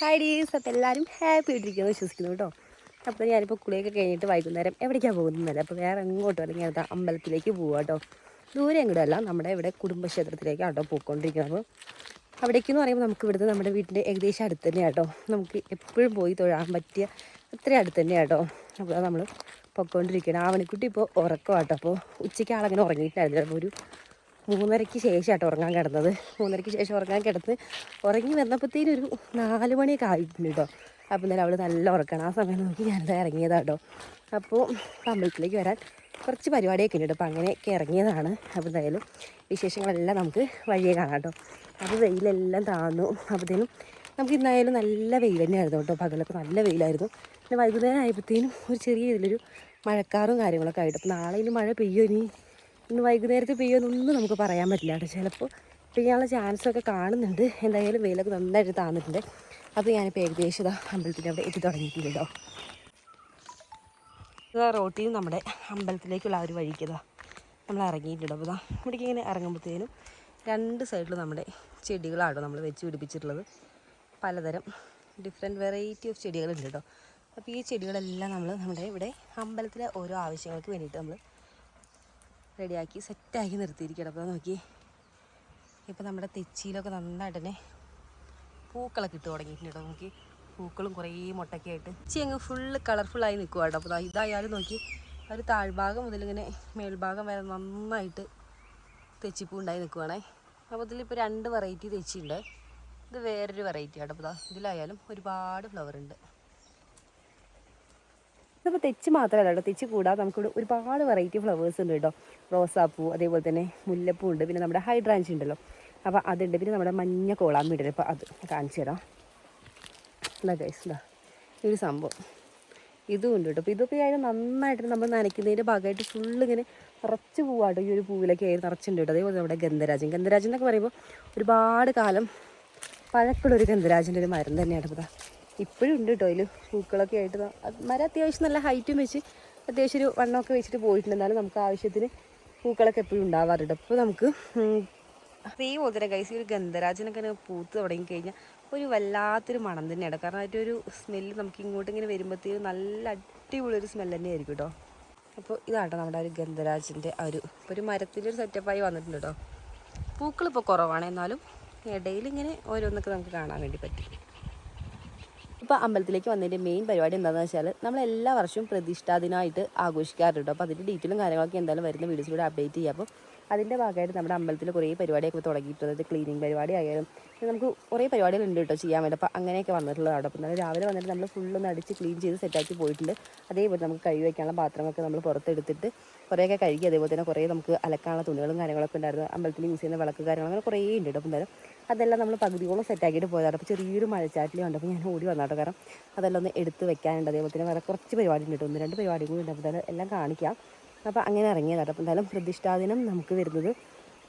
Hi ഡീസ്. അപ്പോൾ എല്ലാവരും happy ആയിട്ടിരിക്കുന്നു വിശ്വസിക്കുന്നു കേട്ടോ. അപ്പോൾ ഞാനിപ്പോൾ കുളിയൊക്കെ കഴിഞ്ഞിട്ട് വൈകുന്നേരം എവിടേക്കാണ് പോകുന്നതല്ല അപ്പോൾ വേറെ എങ്ങോട്ടും അല്ലെങ്കിൽ അത് അമ്പലത്തിലേക്ക് പോവാം കേട്ടോ. ദൂരെ എങ്ങോട്ടല്ല നമ്മുടെ ഇവിടെ കുടുംബക്ഷേത്രത്തിലേക്കാണ് കേട്ടോ പോയിക്കൊണ്ടിരിക്കുന്നത്. അവിടേക്കെന്ന് പറയുമ്പോൾ നമുക്ക് ഇവിടുത്തെ നമ്മുടെ വീട്ടിന്റെ ഏകദേശം അടുത്ത് തന്നെയാണ് കേട്ടോ. നമുക്ക് എപ്പോഴും പോയി തൊഴാൻ പറ്റിയ അത്രയും അടുത്ത് തന്നെയാണ് കേട്ടോ. അപ്പോൾ നമ്മൾ പൊയ്ക്കൊണ്ടിരിക്കുകയാണ് ആവണിക്കുട്ടി ഇപ്പോൾ ഉറക്കമാട്ടോ അപ്പോൾ ഉച്ചയ്ക്ക് ആളങ്ങനെ ഉറങ്ങിയിട്ടായിരുന്നു ഒരു മൂന്നരയ്ക്ക് ശേഷമായിട്ട് ഉറങ്ങാൻ കിടന്നത്. മൂന്നരയ്ക്ക് ശേഷം ഉറങ്ങാൻ കിടന്ന് ഉറങ്ങി വന്നപ്പോഴത്തേനും ഒരു നാല് മണിയൊക്കെ ആയിട്ടുണ്ട് കേട്ടോ അപ്പോൾ എന്നാലും അവൾ നല്ല ഉറക്കണം. ആ സമയം നോക്കി ഞാനിത് ഇറങ്ങിയതാട്ടോ. അപ്പോൾ അമ്പലത്തിലേക്ക് വരാൻ കുറച്ച് പരിപാടിയൊക്കെ ഉണ്ട് അപ്പോൾ അങ്ങനെയൊക്കെ ഇറങ്ങിയതാണ്. അപ്പോൾ എന്തായാലും വിശേഷങ്ങളെല്ലാം നമുക്ക് വഴിയെ കാണാം കേട്ടോ അപ്പോൾ വെയിലെല്ലാം താന്നു. അപ്പോഴത്തേനും നമുക്ക് ഇന്നായാലും നല്ല വെയിൽ തന്നെയായിരുന്നു കേട്ടോ പകലൊക്കെ നല്ല വെയിലായിരുന്നു. പിന്നെ വൈകുന്നേരം ആയപ്പോഴത്തേനും ഒരു ചെറിയ ഇതിലൊരു മഴക്കാറും കാര്യങ്ങളൊക്കെ ആയിട്ട്. അപ്പോൾ നാളെ ഇനി മഴ പെയ്യോ ഇനി? ഇന്ന് വൈകുന്നേരത്തെ പെയ്യുമെന്നൊന്നും നമുക്ക് പറയാൻ പറ്റില്ല കേട്ടോ. ചിലപ്പോൾ പെയ്യാനുള്ള ചാൻസൊക്കെ കാണുന്നുണ്ട്. എന്തായാലും വെയിലൊക്കെ നന്നായിട്ട് താന്നിട്ടുണ്ട്. അപ്പോൾ ഞാനിപ്പോൾ ഏകദേശം അമ്പലത്തിന്റെ അവിടെ എത്തി തുടങ്ങിയിട്ടുണ്ട് കേട്ടോ. ഇതാ റോട്ടിൽ നിന്ന് നമ്മുടെ അമ്പലത്തിലേക്കുള്ള ആ ഒരു വഴിക്കതാ നമ്മൾ ഇറങ്ങിയിട്ടുണ്ട് അപ്പോൾ ഇതാ ഇവിടേക്ക് ഇങ്ങനെ ഇറങ്ങുമ്പോഴത്തേനും രണ്ട് സൈഡിൽ നമ്മുടെ ചെടികളാണ് നമ്മൾ വെച്ച് പിടിപ്പിച്ചിട്ടുള്ളത്. പലതരം ഡിഫറെന്റ് വെറൈറ്റി ഓഫ് ചെടികളുണ്ട് കേട്ടോ. അപ്പോൾ ഈ ചെടികളെല്ലാം നമ്മൾ നമ്മുടെ ഇവിടെ അമ്പലത്തിലെ ഓരോ ആവശ്യങ്ങൾക്ക് വേണ്ടിയിട്ട് നമ്മൾ റെഡിയാക്കി സെറ്റാക്കി നിർത്തിയിരിക്കണം അപ്പോൾ നോക്കി. ഇപ്പോൾ നമ്മുടെ തെച്ചിയിലൊക്കെ നന്നായിട്ട് തന്നെ പൂക്കളൊക്കെ ഇട്ട് തുടങ്ങിയിട്ടുണ്ട് നോക്കി. പൂക്കളും കുറേ മുട്ടൊക്കെ ആയിട്ട് തെച്ചി അങ്ങ് ഫുള്ള് കളർഫുള്ളായി നിൽക്കുക കേട്ടോ. അപ്പോൾ ഇതായാലും നോക്കി ഒരു താഴ്ഭാഗം മുതൽ ഇങ്ങനെ മേൽഭാഗം വരെ നന്നായിട്ട് തെച്ചിപ്പൂ ഉണ്ടായി നിൽക്കുവാണേ അപ്പോൾ ഇതിലിപ്പോൾ രണ്ട് വെറൈറ്റി തെച്ചിയുണ്ട്. ഇത് വേറൊരു വെറൈറ്റി ആട്ടോ അപ്പോൾ ഇതിലായാലും ഒരുപാട് ഫ്ലവർ ഉണ്ട്. ഇതിപ്പോൾ തെച്ച് മാത്രമല്ല കേട്ടോ. തെച്ച് കൂടാതെ നമുക്കിവിടെ ഒരുപാട് വെറൈറ്റി ഫ്ലവേഴ്സ് ഉണ്ട് കേട്ടോ. റോസാപ്പൂ അതേപോലെ തന്നെ മുല്ലപ്പൂ ഉണ്ട്. പിന്നെ നമ്മുടെ ഹൈഡ്രാഞ്ച് ഉണ്ടല്ലോ. അപ്പോൾ അതുണ്ട്. പിന്നെ നമ്മുടെ മഞ്ഞ കോളാമ്പിണ്ട് അപ്പോൾ അത് കാണിച്ചു തരാം. അല്ല ഗൈസ് എന്താ ഈ ഒരു സംഭവം. ഇതും ഉണ്ട് കേട്ടോ. അപ്പോൾ ഇതൊക്കെ ആയാലും നന്നായിട്ട് നമ്മൾ നനയ്ക്കുന്നതിന്റെ ഭാഗമായിട്ട് ഫുള്ള് ഇങ്ങനെ നിറച്ച് പൂവാട്ടോ. ഈ ഒരു പൂവിലൊക്കെ ആയി നിറച്ചുണ്ട് കേട്ടോ. അതേപോലെ നമ്മുടെ ഗന്ധരാജൻ. ഗന്ധരാജൻ എന്നൊക്കെ പറയുമ്പോൾ ഒരുപാട് കാലം പഴക്കുള്ളൊരു ഗന്ധരാജന്റെ ഒരു മരം തന്നെയാണ് ഇപ്പോൾ ദാ. ഇപ്പോഴും ഉണ്ട് കേട്ടോ അതിൽ പൂക്കളൊക്കെ ആയിട്ട്. മരം അത്യാവശ്യം നല്ല ഹൈറ്റും വെച്ച് അത്യാവശ്യം ഒരു വണ്ണമൊക്കെ വെച്ചിട്ട് പോയിട്ടുണ്ട്. എന്നാലും നമുക്ക് ആവശ്യത്തിന് പൂക്കളൊക്കെ എപ്പോഴും ഉണ്ടാവാറുണ്ട്. അപ്പോൾ നമുക്ക് ഈ തന്നെ കൈസി ഒരു ഗന്ധരാജനൊക്കെ പൂത്ത് തുടങ്ങി കഴിഞ്ഞാൽ ഒരു വല്ലാത്തൊരു മണം തന്നെയാണ്. കാരണം അതിന്റെ ഒരു സ്മെല്ല് നമുക്ക് ഇങ്ങോട്ട് ഇങ്ങനെ വരുമ്പോഴത്തേക്കും നല്ല അടിപൊളി ഒരു സ്മെല്ല് തന്നെയായിരിക്കും കേട്ടോ അപ്പോൾ ഇതാട്ടോ നമ്മുടെ ഒരു ഗന്ധരാജിന്റെ ആ ഒരു ഒരു മരത്തിന്റെ ഒരു സെറ്റപ്പായി വന്നിട്ടുണ്ട് കേട്ടോ പൂക്കളിപ്പോൾ കുറവാണ്. എന്നാലും ഇടയിൽ ഇങ്ങനെ ഓരോന്നൊക്കെ നമുക്ക് കാണാൻ വേണ്ടി പറ്റും. ഇപ്പോൾ അമ്പലത്തിലേക്ക് വന്നതിന്റെ മെയിൻ പരിപാടി എന്താണെന്ന് വെച്ചാൽ നമ്മൾ എല്ലാ വർഷവും പ്രതിഷ്ഠാ ദിനമായിട്ട് ആഘോഷിക്കാറുണ്ട് അപ്പോൾ അതിന്റെ ഡീറ്റെയിലും കാര്യങ്ങളൊക്കെ എന്തായാലും വരുന്ന വീഡിയോസിലൂടെ അപ്ഡേറ്റ് ചെയ്യാം. അപ്പോൾ അതിന്റെ ഭാഗമായിട്ട് നമ്മുടെ അമ്പലത്തിൽ കുറേ പരിപാടിയൊക്കെ തുടങ്ങിയിട്ടുള്ളത് ക്ലീനിങ് പരിപാടി ആയാലും നമുക്ക് കുറേ പരിപാടികളുണ്ട് കേട്ടോ ചെയ്യാൻ വേണ്ടി. അപ്പോൾ അങ്ങനെയൊക്കെ വന്നിട്ടുള്ളതാണ് അപ്പോൾ എന്നാലും രാവിലെ വന്നിട്ട് നമ്മൾ ഫുള്ളൊന്ന് അടിച്ച് ക്ലീൻ ചെയ്ത് സെറ്റാക്കി പോയിട്ടുണ്ട്. അതേപോലെ നമുക്ക് കഴുകി വയ്ക്കാനുള്ള പാത്രങ്ങളൊക്കെ നമ്മൾ പുറത്തെടുത്തിട്ട് കുറേയൊക്കെ കഴുകി അതേപോലെ തന്നെ കുറേ നമുക്ക് അലക്കാനുള്ള തുണികളും കാര്യങ്ങളൊക്കെ ഉണ്ടായിരുന്നു. അമ്പലത്തിൽ യൂസ് ചെയ്യുന്ന വിളക്ക് കാര്യങ്ങൾ അങ്ങനെ കുറേ ഉണ്ട് കേട്ടോ. എന്തായാലും അതെല്ലാം നമ്മൾ പകുതിയോളം സെറ്റാക്കിയിട്ട് പോയതാണ്. അപ്പോൾ ചെറിയൊരു മഴച്ചാറ്റിൽ ഉണ്ട് അപ്പോൾ ഞാൻ ഓടി വന്നാട്ടോ കാരണം അതെല്ലാം ഒന്ന് എടുത്ത് വെക്കാനുണ്ട്. അതേപോലെ തന്നെ വേറെ കുറച്ച് പരിപാടി ഉണ്ട് ഒന്ന് രണ്ട് പരിപാടി കൂടി ഉണ്ട്. അപ്പോൾ എല്ലാം കാണിക്കാം. അപ്പോൾ അങ്ങനെ ഇറങ്ങിയതാണ് അപ്പോൾ എന്തായാലും പ്രതിഷ്ഠാദിനം നമുക്ക് വരുന്നത്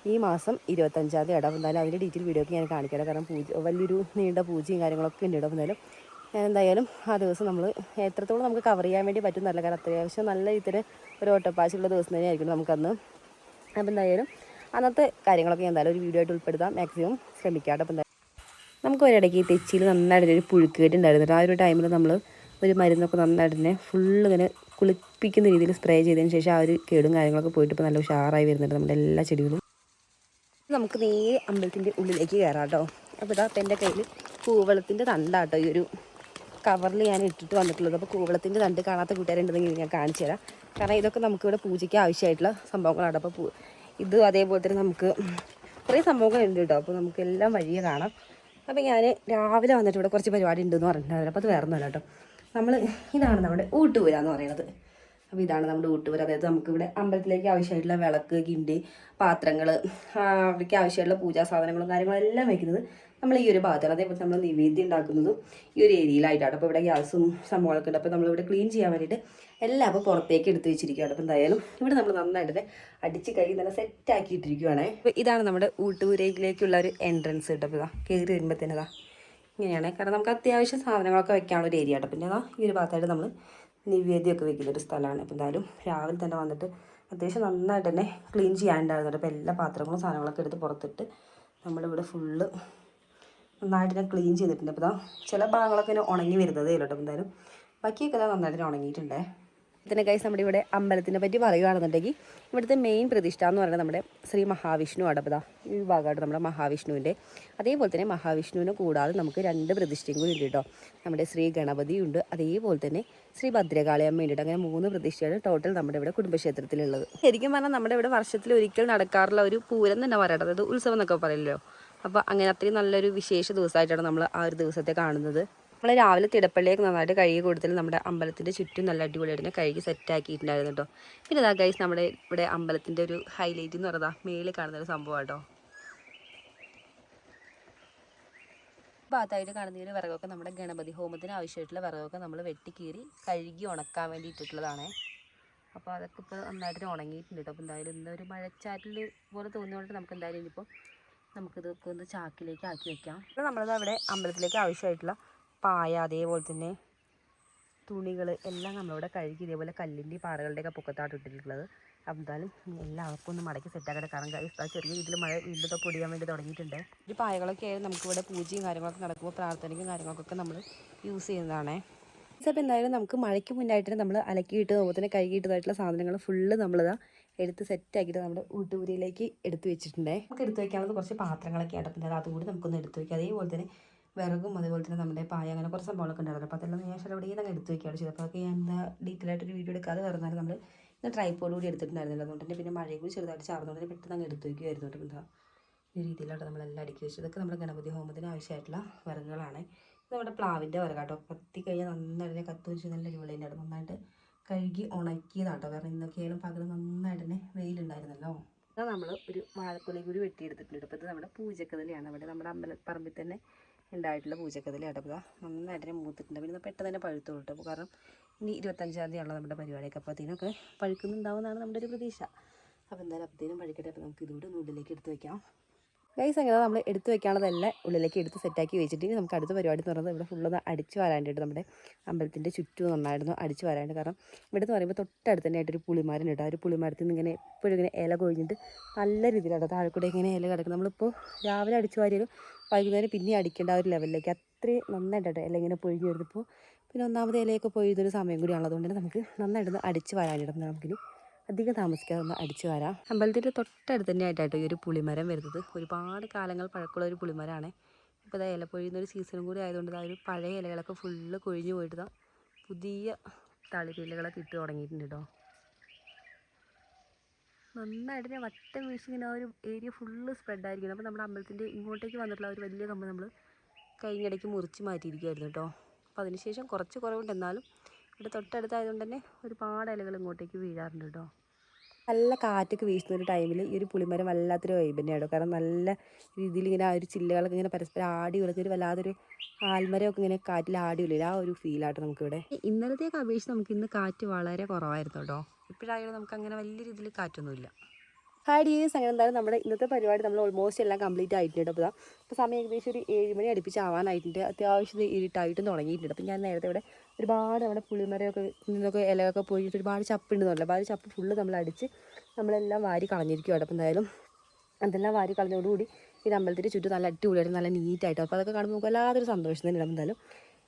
ഈ മാസം ഇരുപത്തഞ്ചാം തീയതി അപ്പോൾ എന്തായാലും അതിന്റെ ഡീറ്റെയിൽ വീഡിയോ ഒക്കെ ഞാൻ കാണിക്കാം കാരണം പൂജ വലിയൊരു നീണ്ട പൂജയും കാര്യങ്ങളൊക്കെ ഉണ്ട് കേട്ടോ. എന്തായാലും ഞാൻ എന്തായാലും ആ ദിവസം നമ്മൾ എത്രത്തോളം നമുക്ക് കവർ ചെയ്യാൻ വേണ്ടി പറ്റുന്നല്ല കാരണം അത്യാവശ്യം നല്ല രീതിയിൽ ഒരു ഓട്ടപ്പാശുള്ള ദിവസം തന്നെയായിരിക്കും നമുക്കന്ന് അപ്പോൾ എന്തായാലും അന്നത്തെ കാര്യങ്ങളൊക്കെ ഞാൻ എന്തായാലും ഒരു വീഡിയോ ആയിട്ട് ഉൾപ്പെടുത്താം. മാക്സിമം ശ്രമിക്കാം അപ്പോൾ എന്തായാലും നമുക്ക് ഒരിടയ്ക്ക് തെച്ചിയിൽ നന്നായിട്ട് ഒരു പുഴുക്കേറ്റ് ഉണ്ടായിരുന്നു ആ ഒരു ടൈമിൽ നമ്മൾ ഒരു മരുന്നൊക്കെ നന്നായിട്ട് തന്നെ ഫുള്ള് ഇങ്ങനെ കുളിപ്പിക്കുന്ന രീതിയിൽ സ്പ്രേ ചെയ്തതിന് ശേഷം ആ ഒരു കേടും കാര്യങ്ങളൊക്കെ പോയിട്ട് ഇപ്പോൾ നല്ല ഉഷാറായി വരുന്നുണ്ട് നമ്മുടെ എല്ലാ ചെടികളും. നമുക്ക് നേരെ അമ്പലത്തിന്റെ ഉള്ളിലേക്ക് കയറാം കേട്ടോ. അപ്പോൾ ഇതാ അപ്പം എന്റെ കയ്യിൽ കൂവളത്തിന്റെ തണ്ടാട്ടോ ഈ ഒരു കവറിൽ ഞാൻ ഇട്ടിട്ട് വന്നിട്ടുള്ളത്. അപ്പോൾ കൂവളത്തിന്റെ തണ്ട് കാണാത്ത കൂട്ടുകാരുണ്ടെങ്കിൽ ഞാൻ കാണിച്ചു തരാം. കാരണം ഇതൊക്കെ നമുക്ക് ഇവിടെ പൂജയ്ക്ക് ആവശ്യമായിട്ടുള്ള സംഭവങ്ങളാണ്. അപ്പോൾ പൂ ഇത് അതേപോലെ തന്നെ നമുക്ക് കുറേ സംഭവങ്ങളുണ്ട് കേട്ടോ. അപ്പോൾ നമുക്ക് എല്ലാം വഴിയെ കാണാം. അപ്പോൾ ഞാൻ രാവിലെ വന്നിട്ട് ഇവിടെ കുറച്ച് പരിപാടി ഉണ്ടെന്ന് പറഞ്ഞിട്ടുണ്ടായിരുന്നു. അപ്പോൾ അത് വേറെ ഒന്നുമല്ല കേട്ടോ. നമ്മൾ ഇതാണ് നമ്മുടെ ഊട്ടുപുര എന്ന് പറയുന്നത്. അപ്പോൾ ഇതാണ് നമ്മുടെ ഊട്ടുപുര. അതായത് നമുക്കിവിടെ അമ്പലത്തിലേക്ക് ആവശ്യമായിട്ടുള്ള വിളക്ക് കിണ്ടി പാത്രങ്ങൾ അവർക്ക് ആവശ്യമായിട്ടുള്ള പൂജാ സാധനങ്ങളും കാര്യങ്ങളും എല്ലാം വയ്ക്കുന്നത് നമ്മൾ ഈ ഒരു ഭാഗത്താണ്. അതേപോലെ നമ്മൾ നിവേദ്യം ഉണ്ടാക്കുന്നതും ഈ ഒരു ഏരിയയിലായിട്ടാണ്. അപ്പോൾ ഇവിടെ ഗ്യാസും സംഭവങ്ങളൊക്കെ ഉണ്ട്. അപ്പോൾ നമ്മളിവിടെ ക്ലീൻ ചെയ്യാൻ വേണ്ടിയിട്ട് എല്ലാം അപ്പോൾ പുറത്തേക്ക് എടുത്ത് വെച്ചിരിക്കുകയാണ്. അപ്പോൾ എന്തായാലും ഇവിടെ നമ്മൾ നന്നായിട്ട് അടിച്ച് കൈ നല്ല സെറ്റ് ആക്കിയിട്ടിരിക്കുകയാണ് ഇതാണ് നമ്മുടെ ഊട്ടുപുരയിലേക്കുള്ള ഒരു എൻട്രൻസ് കേട്ടോ. അപ്പോൾ ഇതാ കയറി വരുമ്പോൾ തന്നെ ഇങ്ങനെയാണ്. കാരണം നമുക്ക് അത്യാവശ്യം സാധനങ്ങളൊക്കെ വെക്കാനുള്ള ഒരു ഏരിയ ആട്ടോ. പിന്നെ അതാ ഈ ഒരു ഭാഗത്തായിട്ട് നമ്മൾ നിവേദ്യമൊക്കെ വെക്കുന്ന ഒരു സ്ഥലമാണ്. അപ്പോൾ എന്തായാലും രാവിലെ തന്നെ വന്നിട്ട് അത്യാവശ്യം നന്നായിട്ട് തന്നെ ക്ലീൻ ചെയ്യാനുണ്ടായിരുന്നു അപ്പോൾ എല്ലാ പാത്രങ്ങളും സാധനങ്ങളൊക്കെ എടുത്ത് പുറത്തിട്ട് നമ്മളിവിടെ ഫുള്ള് നന്നായിട്ട് ഞാൻ ക്ലീൻ ചെയ്തിട്ടുണ്ട്. അപ്പോൾ ചില ഭാഗങ്ങളൊക്കെ ഇങ്ങനെ ഉണങ്ങി വരുന്നതേ ഉള്ളൂ കേട്ടോ. എന്തായാലും ബാക്കിയൊക്കെ ഇതാ നന്നായിട്ട് ഉണങ്ങിയിട്ടുണ്ടേ. ഇതിനെ കൈസ് നമ്മുടെ ഇവിടെ അമ്പലത്തിനെ പറ്റി പറയുകയാണെന്നുണ്ടെങ്കിൽ ഇവിടുത്തെ മെയിൻ പ്രതിഷ്ഠ എന്ന് പറയുന്നത് നമ്മുടെ ശ്രീ മഹാവിഷ്ണു അടപത ഈ ഭാഗമായിട്ട് നമ്മുടെ മഹാവിഷ്ണുവിന്റെ അതേപോലെ തന്നെ മഹാവിഷ്ണുവിനെ കൂടാതെ നമുക്ക് രണ്ട് പ്രതിഷ്ഠയും കൂടി ഉണ്ട് കേട്ടോ. നമ്മുടെ ശ്രീ ഗണപതി ഉണ്ട് അതേപോലെ തന്നെ ശ്രീ ഭദ്രകാളിയമ്മ ഉണ്ട് അങ്ങനെ മൂന്ന് പ്രതിഷ്ഠയാണ് ടോട്ടൽ നമ്മുടെ ഇവിടെ കുടുംബക്ഷേത്രത്തിലുള്ളത്. ശരിക്കും പറഞ്ഞാൽ നമ്മുടെ ഇവിടെ വർഷത്തിൽ ഒരിക്കൽ നടക്കാറുള്ള ഒരു പൂരം തന്നെ പറയട്ടെ അതായത് ഉത്സവം എന്നൊക്കെ പറയല്ലോ. അപ്പോൾ അങ്ങനെ അത്രയും നല്ലൊരു വിശേഷ ദിവസമായിട്ടാണ് നമ്മൾ ആ ഒരു ദിവസത്തെ കാണുന്നത്. നമ്മൾ രാവിലെ തിടപ്പള്ളിയൊക്കെ നന്നായിട്ട് കഴുകി കൊടുത്തിട്ട് നമ്മുടെ അമ്പലത്തിന്റെ ചുറ്റും നല്ല അടിപൊളിയായിട്ട് തന്നെ കഴുകി സെറ്റ് ആക്കിയിട്ടുണ്ടായിരുന്നു കേട്ടോ പിന്നെ ഇതാ ഗൈസ് നമ്മുടെ ഇവിടെ അമ്പലത്തിന്റെ ഒരു ഹൈലൈറ്റ് എന്ന് പറയുന്നത് മേളിൽ കാണുന്ന ഒരു സംഭവം കേട്ടോ ഭാഗത്തായിട്ട് കാണുന്ന ഒരു വിറകൊക്കെ നമ്മുടെ ഗണപതി ഹോമത്തിന് ആവശ്യമായിട്ടുള്ള വിറകൊക്കെ നമ്മൾ വെട്ടിക്കീറി കഴുകി ഉണക്കാൻ വേണ്ടി ഇട്ടിട്ടുള്ളതാണ് അപ്പോൾ അതൊക്കെ ഇപ്പോൾ നന്നായിട്ട് ഉണങ്ങിയിട്ടുണ്ട് കേട്ടോ അപ്പോൾ എന്തായാലും ഇന്നൊരു മഴച്ചാറ്റിൽ പോലെ തോന്നിയോണ്ട് നമുക്ക് എന്തായാലും ഇനിയിപ്പോൾ നമുക്കിതൊക്കെ ഒന്ന് ചാക്കിലേക്ക് ആക്കി വെക്കാം അപ്പോൾ നമ്മളത് അവിടെ അമ്പലത്തിലേക്ക് ആവശ്യമായിട്ടുള്ള പായ അതേപോലെ തന്നെ തുണികൾ എല്ലാം നമ്മളിവിടെ കഴുകി ഇതേപോലെ കല്ലിന്റെ പാറകളുടെയൊക്കെ പൊക്കത്താട്ട് ഇട്ടിട്ടുള്ളത്. അപ്പോൾ എന്തായാലും എല്ലാവർക്കും ഒന്ന് മടക്കി സെറ്റാക്കട്ടെ കാരണം ആ ചെറിയ രീതിയിൽ മഴ വീണ്ടും പൊടിയാൻ വേണ്ടി തുടങ്ങിയിട്ടുണ്ട്. ഈ പായകളൊക്കെ ആയാലും നമുക്കിവിടെ പൂജയും കാര്യങ്ങളൊക്കെ നടക്കുമ്പോൾ പ്രാർത്ഥനയ്ക്കും കാര്യങ്ങൾക്കൊക്കെ നമ്മൾ യൂസ് ചെയ്യുന്നതാണേ. അപ്പോൾ എന്തായാലും നമുക്ക് മഴയ്ക്ക് മുന്നായിട്ട് നമ്മൾ അലക്കിയിട്ട് അതുപോലെ തന്നെ കഴുകിയിട്ടതായിട്ടുള്ള സാധനങ്ങൾ ഫുള്ള് നമ്മളിതാ എടുത്ത് സെറ്റാക്കിയിട്ട് നമ്മുടെ ഊട്ടുപുരിയിലേക്ക് എടുത്ത് വെച്ചിട്ടുണ്ടേ. നമുക്ക് എടുത്ത് വെക്കാനുള്ളത് കുറച്ച് പാത്രങ്ങളൊക്കെ ആയിട്ട് അപ്പം അതുകൂടി നമുക്കൊന്ന് എടുത്ത് വെക്കാം. അതേപോലെ തന്നെ വിറകും അതുപോലെ തന്നെ നമ്മുടെ പായ അങ്ങനെ കുറച്ച് സംഭവങ്ങളൊക്കെ ഉണ്ടായിരുന്നു. അപ്പോൾ അതെല്ലാം ഞാൻ ഇവിടെ നിന്ന് എടുത്ത് വെക്കുകയാണ് ചെയ്തത്. അപ്പോൾ അതൊക്കെ ഞാൻ എന്താ ഡീറ്റെയിൽ ആയിട്ടൊരു വീഡിയോ എടുക്കാതെ വരുന്നാലും നമ്മൾ ഇന്ന് ട്രൈപ്പോഡ് കൂടി എടുത്തിട്ടുണ്ടായിരുന്നില്ല. അതുകൊണ്ട് തന്നെ പിന്നെ മഴയും കൂടി ചെറുതായിട്ട് ചാർന്നുകൊണ്ട് തന്നെ പെട്ടെന്ന് അങ്ങ് എടുത്ത് വയ്ക്കുമായിരുന്നു കേട്ടോ. എന്താ ഈ രീതിയിലാണ് നമ്മളെല്ലാം അടുക്കി വെച്ചത്. ഇതൊക്കെ നമ്മുടെ ഗണപതി ഹോമത്തിന് ആവശ്യമായിട്ടുള്ള വിറകുകളാണ്. നമ്മുടെ പ്ലാവിന്റെ വിറകാട്ടോ കത്തി കഴിഞ്ഞാൽ നന്നായിട്ട് കത്ത് വെച്ച് നല്ല അടിപൊളി തന്നെയാണ് നന്നായിട്ട് കഴുകി ഉണക്കിയതാട്ടോ. കാരണം ഇന്നൊക്കെയാലും പകൽ നന്നായിട്ട് തന്നെ വെയിലുണ്ടായിരുന്നല്ലോ. നമ്മൾ ഒരു വാഴക്കൊലയും കൂടി വെട്ടിയെടുത്തിട്ടുണ്ട് അപ്പോൾ ഇത് നമ്മുടെ പൂജക്ക് തന്നെയാണ്. അവിടെ നമ്മുടെ അമ്പലപ്പറമ്പിൽ തന്നെ ഉണ്ടായിട്ടുള്ള പൂച്ചക്കതിൽ ഇടപെടുക നന്നായിട്ട് തന്നെ മൂത്തിട്ടുണ്ട്. പിന്നെ പെട്ടെന്ന് തന്നെ പഴുത്തു കിട്ടും കാരണം ഇനി ഇരുപത്തഞ്ചാം തീയതിയാണല്ലോ നമ്മുടെ പരിപാടിയൊക്കെ. അപ്പോൾ അതിനൊക്കെ പഴുക്കുന്നുണ്ടാവുമെന്നാണ് നമ്മുടെ ഒരു പ്രതീക്ഷ. അപ്പോൾ എന്തായാലും അപ്പത്തേനും പഴുക്കട്ടെ. അപ്പോൾ നമുക്ക് ഇതുകൂടി ഉള്ളിലേക്ക് എടുത്ത് വെക്കാം. ഗൈസ് അങ്ങനെ നമ്മൾ എടുത്ത് വെക്കാനുള്ളതെല്ലാം ഉള്ളിലേക്ക് എടുത്ത് സെറ്റാക്കി വെച്ചിട്ട് ഇനി നമുക്ക് അടുത്ത പരിപാടി എന്ന് പറയുന്നത് ഇവിടെ ഫുള്ളൊന്ന് അടിച്ച് വരാനായിട്ട് നമ്മുടെ അമ്പലത്തിന്റെ ചുറ്റും നന്നായിരുന്നു അടിച്ച് വരാനായിട്ട്. കാരണം ഇവിടെ എന്ന് പറയുമ്പോൾ തൊട്ടടുത്ത് തന്നെ ആയിട്ടൊരു പുളിമരം ഉണ്ട് ആ ഒരു പുളിമരത്തിൽ നിന്ന് ഇങ്ങനെ എപ്പോഴും ഇങ്ങനെ ഇല കൊഴിഞ്ഞിട്ട് നല്ല രീതിയിലാണ് താഴെക്കൂടെ കൂടെ ഇങ്ങനെ ഇല കിടക്കുന്നത് നമ്മളിപ്പോൾ രാവിലെ അടിച്ച് വാരിയാലും വൈകുന്നേരം പിന്നെ അടിക്കേണ്ട ആ ഒരു ലെവലിലേക്ക് അത്രയും നന്നായിട്ട് ഇല ഇങ്ങനെ പൊഴിഞ്ഞ് വരുന്നപ്പോൾ പിന്നെ ഒന്നാമത് ഇലയൊക്കെ പൊഴിയുന്നൊരു സമയം കൂടിയാണ് അതുകൊണ്ട് തന്നെ നമുക്ക് നന്നായിട്ടൊന്ന് അടിച്ച് വരാനിടും നമുക്കിനി അധികം താമസിക്കാതെ ഒന്ന് അടിച്ചു വരാം. അമ്പലത്തിന്റെ തൊട്ടടുത്ത് തന്നെ ആയിട്ടാട്ടോ ഈ ഒരു പുളിമരം വരുന്നത്. ഒരുപാട് കാലങ്ങൾ പഴക്കമുള്ള ഒരു പുളിമരമാണ് ഇപ്പോൾ ഇല പൊഴിയുന്ന ഒരു സീസണും കൂടി ആയതുകൊണ്ട് ആ ഒരു പഴയ ഇലകളൊക്കെ ഫുള്ള് കൊഴിഞ്ഞു പോയിട്ട് പുതിയ തളിരിലകളൊക്കെ ഇട്ട് തുടങ്ങിയിട്ടുണ്ട് കേട്ടോ നന്നായിട്ട് ഞാൻ വട്ടം വീശി ഇങ്ങനെ ആ ഒരു ഏരിയ ഫുള്ള് സ്പ്രെഡായിരിക്കണം അപ്പോൾ നമ്മുടെ അമ്പലത്തിന്റെ ഇങ്ങോട്ടേക്ക് വന്നിട്ടുള്ള ഒരു വലിയ കമ്പ് നമ്മൾ കഴിഞ്ഞിടയ്ക്ക് മുറിച്ച് മാറ്റിയിരിക്കുമായിരുന്നു കേട്ടോ. അപ്പോൾ അതിനുശേഷം കുറച്ച് കുറവുണ്ട്. എന്നാലും ഇവിടെ തൊട്ടടുത്തായതുകൊണ്ട് തന്നെ ഒരുപാട് ഇലകൾ ഇങ്ങോട്ടേക്ക് വീഴാറുണ്ട് കേട്ടോ. നല്ല കാറ്റൊക്കെ വീശുന്ന ഒരു ടൈമിൽ ഈ ഒരു പുളിമരം വല്ലാത്തൊരു വൈബ് തന്നെയാണ് കാരണം നല്ല രീതിയിൽ ഇങ്ങനെ ആ ഒരു ചില്ലകളൊക്കെ ഇങ്ങനെ പരസ്പരം ആടി ഉലക്കി ഒരു വല്ലാത്തൊരു ആൽമരമൊക്കെ ഇങ്ങനെ കാറ്റിൽ ആടി ഉള്ളില്ല ആ ഒരു ഫീലാട്ടോ നമുക്കിവിടെ. ഇന്നലത്തേക്ക് അപേക്ഷിച്ച് നമുക്ക് ഇന്ന് കാറ്റ് വളരെ കുറവായിരുന്നു കേട്ടോ. ഇപ്പോഴായാലും നമുക്ക് അങ്ങനെ വലിയ രീതിയിൽ കാറ്റൊന്നുമില്ല. ഹായ് ഡിയേഴ്സ് അങ്ങനെ എന്തായാലും നമ്മുടെ ഇന്നത്തെ പരിപാടി നമ്മൾ ഓൾമോസ്റ്റ് എല്ലാം കംപ്ലീറ്റ് ആയിട്ടുണ്ട് അപ്പോൾ ഇപ്പോൾ സമയം ഏകദേശം ഒരു ഏഴ് മണി അടുപ്പിച്ച് ആവാനായിട്ടുണ്ട് അത്യാവശ്യം ഇരുട്ടായിട്ടും തുടങ്ങിയിട്ടുണ്ട്. അപ്പോൾ ഞാൻ നേരത്തെ ഇവിടെ ഒരുപാട് നമ്മുടെ പുളിമരയൊക്കെ നിന്നൊക്കെ ഇലയൊക്കെ പോയിട്ട് ഒരുപാട് ചപ്പുണ്ടെന്നല്ല അപ്പോൾ ആ ചപ്പ് ഫുള്ള് നമ്മൾ അടിച്ച് നമ്മളെല്ലാം വാരി കളഞ്ഞിരിക്കുകയാണ് അപ്പോൾ എന്തായാലും അതെല്ലാം വാരി കളഞ്ഞോടുകൂടി ഈ അമ്പലത്തിന്റെ ചുറ്റും നല്ല അടിപൊളിയായിട്ട് നല്ല നീറ്റായിട്ട് അപ്പോൾ അതൊക്കെ കാണുമ്പോൾ നമുക്ക് വല്ലാതൊരു സന്തോഷം തന്നെയാണ്. അപ്പോൾ എന്തായാലും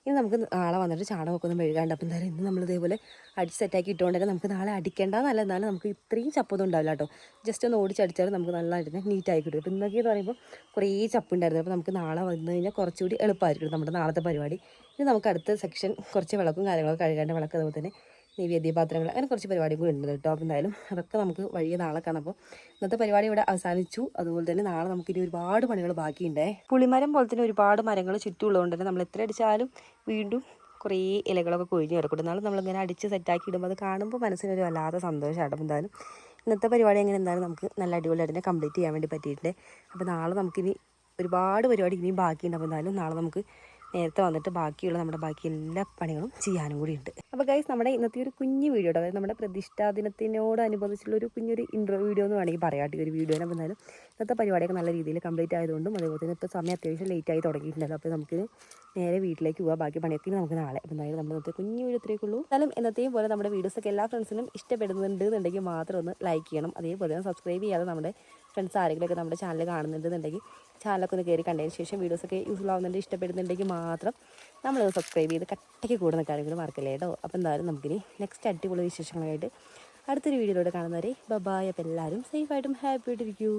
ഇനി നമുക്ക് നാളെ വന്നിട്ട് ചാണകമൊക്കെ ഒന്ന് മെഴുകാണ്ട് അപ്പം എന്തായാലും ഇന്ന് നമ്മൾ ഇതേപോലെ അടിച്ച് സെറ്റാക്കി ഇട്ടുകൊണ്ട് നമുക്ക് നാളെ അടിക്കേണ്ടതെന്നല്ല എന്നാലും നമുക്ക് ഇത്രയും ചപ്പൊന്നും ഉണ്ടാവില്ല കേട്ടോ. ജസ്റ്റ് ഒന്ന് ഓടിച്ചടിച്ചാൽ നമുക്ക് നല്ലതായിട്ട് നീറ്റായി കിട്ടും. അപ്പോൾ ഇന്നൊക്കെ എന്ന് പറയുമ്പോൾ കുറേ ചപ്പുണ്ടായിരുന്നു അപ്പോൾ നമുക്ക് നാളെ വന്നു കഴിഞ്ഞാൽ കുറച്ചുകൂടി എളുപ്പമായിരിക്കും നമ്മുടെ നാളത്തെ പരിപാടി. ഇനി നമുക്ക് അടുത്ത സെക്ഷൻ കുറച്ച് വിളക്കും കാര്യങ്ങളൊക്കെ കഴുകേണ്ട വിളക്ക് അതുപോലെ തന്നെ നിവേദ്യ പാത്രങ്ങൾ അങ്ങനെ കുറച്ച് പരിപാടി കൂടി ഉണ്ട് കേട്ടോ. എന്തായാലും അതൊക്കെ നമുക്ക് വഴിയെ നാളെ കാണാം. അപ്പോൾ ഇന്നത്തെ പരിപാടി ഇവിടെ അവസാനിച്ചു. അതുപോലെ തന്നെ നാളെ നമുക്ക് ഇനി ഒരുപാട് പണികൾ ബാക്കിയുണ്ടേ. പുളിമരം പോലെ തന്നെ ഒരുപാട് മരങ്ങൾ ചുറ്റുമുള്ളതുകൊണ്ട് തന്നെ നമ്മൾ എത്ര അടിച്ചാലും വീണ്ടും കുറേ ഇലകളൊക്കെ കൊഴിഞ്ഞ് കിടക്കും എന്നാലും നമ്മളിങ്ങനെ അടിച്ച് സെറ്റാക്കി ഇടുമ്പോൾ അത് കാണുമ്പോൾ മനസ്സിനൊരു വല്ലാത്ത സന്തോഷമാണ് അപ്പോൾ എന്തായാലും ഇന്നത്തെ പരിപാടി എങ്ങനെ എന്തായാലും നമുക്ക് നല്ല അടിപൊളിയായിട്ട് കംപ്ലീറ്റ് ചെയ്യാൻ വേണ്ടി പറ്റിയിട്ടുണ്ട്. അപ്പോൾ നാളെ നമുക്കിനി ഒരുപാട് പരിപാടി ഇനിയും ബാക്കിയുണ്ട്. അപ്പോൾ എന്തായാലും നാളെ നമുക്ക് നേരത്തെ വന്നിട്ട് ബാക്കിയുള്ള നമ്മുടെ ബാക്കി എല്ലാ പണികളും ചെയ്യാനും കൂടി ഉണ്ട് അപ്പോൾ ഗൈസ് നമ്മുടെ ഇന്നത്തെ ഒരു കുഞ്ഞു വീഡിയോ അതായത് നമ്മുടെ പ്രതിഷ്ഠാ ദിനത്തിനോട് അനുബന്ധിച്ചുള്ള ഒരു കുഞ്ഞൊരു ഇൻട്രോ വീഡിയോ എന്ന് വേണമെങ്കിൽ പറയാം ഒരു വീഡിയോ അപ്പോൾ എന്തായാലും ഇന്നത്തെ പരിപാടിയൊക്കെ നല്ല രീതിയിൽ കംപ്ലീറ്റ് ആയതുകൊണ്ടും അതേപോലെ തന്നെ ഇപ്പോൾ സമയം അത്യാവശ്യം ലേറ്റ് ആയി തുടങ്ങിയിട്ടുണ്ടല്ലോ. അപ്പോൾ നമുക്ക് നേരെ വീട്ടിലേക്ക് പോകാം ബാക്കി പണിയൊക്കെ നമുക്ക് നാളെ. അപ്പോൾ എന്തായാലും നമ്മൾ ഇന്നത്തെ കുഞ്ഞു വീഡിയോ ഇത്രയൊക്കെ ഉള്ളൂ. എന്നാലും എന്നത്തെയും പോലെ നമ്മുടെ വീഡിയോസൊക്കെ എല്ലാ ഫ്രണ്ട്സിനും ഇഷ്ടപ്പെടുന്നുണ്ട് എന്നുണ്ടെങ്കിൽ മാത്രം ഒന്ന് ലൈക്ക് ചെയ്യണം. അതേപോലെ തന്നെ സബ്സ്ക്രൈബ് ചെയ്യാതെ നമ്മുടെ ഫ്രണ്ട്സ് ആരെങ്കിലുമൊക്കെ നമ്മുടെ ചാനൽ കാണുന്നുണ്ടെന്നുണ്ടെങ്കിൽ ചാനലൊക്കെ ഒന്ന് കയറി കണ്ടതിന് ശേഷം വീഡിയോസൊക്കെ യൂസ്ഫുൾ ആവുന്നുണ്ട് ഇഷ്ടപ്പെടുന്നുണ്ടെങ്കിൽ മാത്രം നമ്മളത് സബ്സ്ക്രൈബ് ചെയ്ത് കട്ടയ്ക്ക് കൂടുന്ന കാര്യങ്ങൾ മറക്കില്ല കേട്ടോ അപ്പോൾ എന്തായാലും നമുക്കിനി നെക്സ്റ്റ് അടിപൊളി വിശേഷങ്ങളായിട്ട് അടുത്തൊരു വീഡിയോയിലൂടെ കാണുന്നവരെ ബബായ് അപ്പോൾ എല്ലാവരും സേഫായിട്ടും ഹാപ്പി ആയിട്ടിരിക്കൂ.